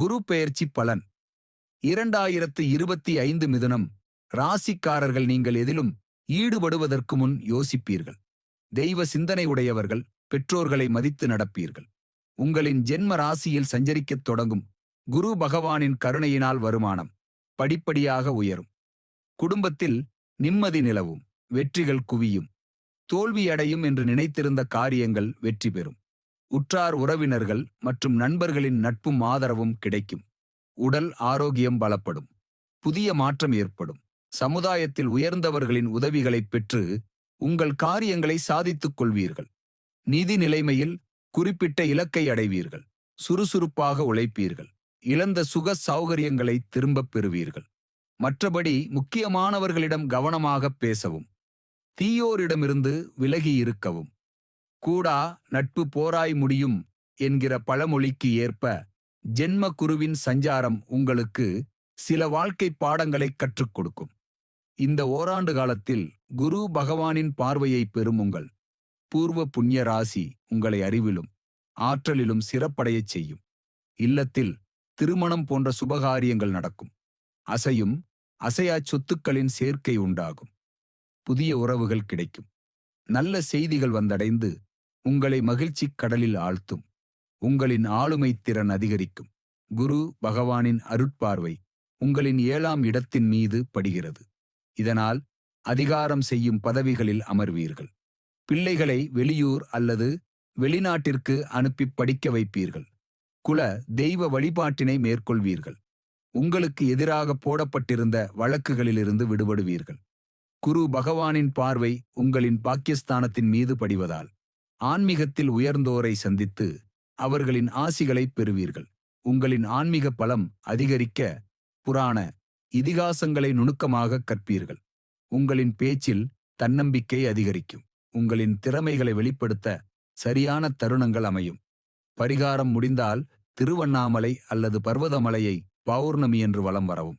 குரு பெயர்ச்சி பலன். இரண்டாயிரத்து இருபத்தி ஐந்து மிதுனம் ராசிக்காரர்கள் நீங்கள் எதிலும் ஈடுபடுவதற்கு முன் யோசிப்பீர்கள். தெய்வ சிந்தனை உடையவர்கள் பெற்றோர்களை மதித்து நடப்பீர்கள். உங்களின் ஜென்ம ராசியில் சஞ்சரிக்கத் தொடங்கும் குரு பகவானின் கருணையினால் வருமானம் படிப்படியாக உயரும். குடும்பத்தில் நிம்மதி நிலவும் வெற்றிகள் குவியும் தோல்வியடையும் என்று நினைத்திருந்த காரியங்கள் வெற்றி பெறும். உற்றார் உறவினர்கள் மற்றும் நண்பர்களின் நட்பும் ஆதரவும் கிடைக்கும். உடல் ஆரோக்கியம் பலப்படும். புதிய மாற்றம் ஏற்படும். சமுதாயத்தில் உயர்ந்தவர்களின் உதவிகளைப் பெற்று உங்கள் காரியங்களை சாதித்துக் கொள்வீர்கள். நிதி நிலைமையில் குறிப்பிட்ட இலக்கை அடைவீர்கள். சுறுசுறுப்பாக உழைப்பீர்கள். இழந்த சுக சௌகரியங்களை திரும்பப் பெறுவீர்கள். மற்றபடி முக்கியமானவர்களிடம் கவனமாகப் பேசவும். தீயோரிடமிருந்து விலகி இருக்கவும். கூடா நட்பு போராய் முடியும் என்கிற பழமொழிக்கு ஏற்ப ஜென்ம குருவின் சஞ்சாரம் உங்களுக்கு சில வாழ்க்கை பாடங்களை கற்றுக் கொடுக்கும். இந்த ஓராண்டு காலத்தில் குரு பகவானின் பார்வையை பெறுமுங்கள். பூர்வ புண்ணிய ராசி உங்களை அறிவிலும் ஆற்றலிலும் சிறப்படையச் செய்யும். இல்லத்தில் திருமணம் போன்ற சுபகாரியங்கள் நடக்கும். அசையும் அசையாச் சொத்துக்களின் சேர்க்கை உண்டாகும். புதிய உறவுகள் கிடைக்கும். நல்ல செய்திகள் வந்தடைந்து உங்களை மகிழ்ச்சிக் கடலில் ஆழ்த்தும். உங்களின் ஆளுமை திறன் அதிகரிக்கும். குரு பகவானின் அருட்பார்வை உங்களின் ஏழாம் இடத்தின் மீது படுகிறது. இதனால் அதிகாரம் செய்யும் பதவிகளில் அமர்வீர்கள். பிள்ளைகளை வெளியூர் அல்லது வெளிநாட்டிற்கு அனுப்பி படிக்க வைப்பீர்கள். குல தெய்வ வழிபாட்டினை மேற்கொள்வீர்கள். உங்களுக்கு எதிராக போடப்பட்டிருந்த வழக்குகளிலிருந்து விடுபடுவீர்கள். குரு பகவானின் பார்வை உங்களின் பாக்கியஸ்தானத்தின் மீது படிவதால். ஆன்மீகத்தில் உயர்ந்தோரை சந்தித்து அவர்களின் ஆசிகளைப் பெறுவீர்கள். உங்களின் ஆன்மீக பலம் அதிகரிக்க புராண இதிகாசங்களை நுணுக்கமாக கற்பீர்கள். உங்களின் பேச்சில் தன்னம்பிக்கை அதிகரிக்கும். உங்களின் திறமைகளை வெளிப்படுத்த சரியான தருணங்கள் அமையும். பரிகாரம் முடிந்தால் திருவண்ணாமலை அல்லது பர்வதமலையை பௌர்ணமி என்று வலம் வரவும்.